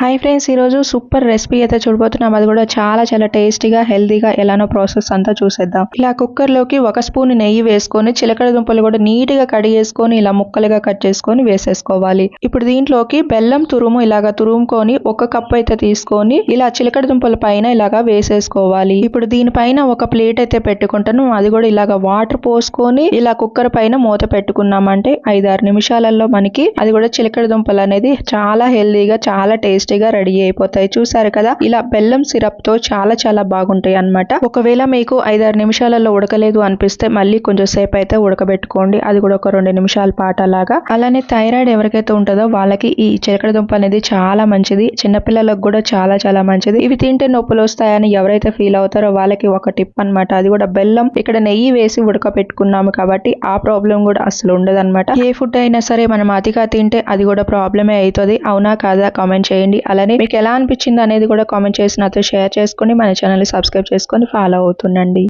Hi friends ఈరోజు super recipe అయితే చూడబోతున్నాం. అది కూడా చాలా చాలా టేస్టీగా హెల్తీగా ఎలానో ప్రాసెస్ అంతా చూసేద్దాం. ఇలా కుక్కర్లోకి ఒక స్పూన్ నెయ్యి వేసుకొని చిలకడ దుంపలు కూడా నీట్గా కడిగేసుకొని ఇలా ముక్కలుగా కట్ చేసుకొని వేసేసుకోవాలి. ఇప్పుడు దీంట్లోకి బెల్లం తురుము ఇలాగా తురుముకొని ఒక కప్పు అయితే తీసుకొని ఇలా చిలకడ దుంపల పైన ఇలాగా వేసేసుకోవాలి. ఇప్పుడు దీనిపైన ఒక ప్లేట్ అయితే పెట్టుకుంటాను. అది కూడా ఇలాగా వాటర్ పోసుకొని ఇలా కుక్కర్ పైన మూత పెట్టుకున్నామంటే ఐదారు నిమిషాలలో మనకి అది కూడా చిలకడ దుంపలు అనేది చాలా హెల్దీగా చాలా టేస్ట్ టేస్టీగా రెడీ అయిపోతాయి. చూసారు కదా? ఇలా బెల్లం సిరప్తో చాలా చాలా బాగుంటాయి అన్నమాట. ఒకవేళ మీకు ఐదారు నిమిషాలలో ఉడకలేదు అనిపిస్తే మళ్ళీ కొంచెం సేపు అయితే ఉడకబెట్టుకోండి. అది కూడా ఒక రెండు నిమిషాల పాట లాగా అలానే థైరాయిడ్ ఎవరికైతే ఉంటుందో వాళ్ళకి ఈ చిలకడ దుంప అనేది చాలా మంచిది. చిన్నపిల్లలకు కూడా చాలా చాలా మంచిది. ఇవి తింటే నొప్పులు వస్తాయని ఎవరైతే ఫీల్ అవుతారో వాళ్ళకి ఒక టిప్ అన్నమాట. అది కూడా బెల్లం ఇక్కడ నెయ్యి వేసి ఉడకబెట్టుకున్నాము కాబట్టి ఆ ప్రాబ్లం కూడా అసలు ఉండదు ఏ ఫుడ్ అయినా సరే మనం అతిగా తింటే అది కూడా ప్రాబ్లమే అవుతుంది. అవునా కాదా కామెంట్ చేయండి. అలానే మీకు ఎలా అనిపించింది అనేది కూడా కామెంట్ చేసి నాతో షేర్ చేసుకొని మన ఛానల్ సబ్స్క్రైబ్ చేసుకొని ఫాలో అవుతుండండి.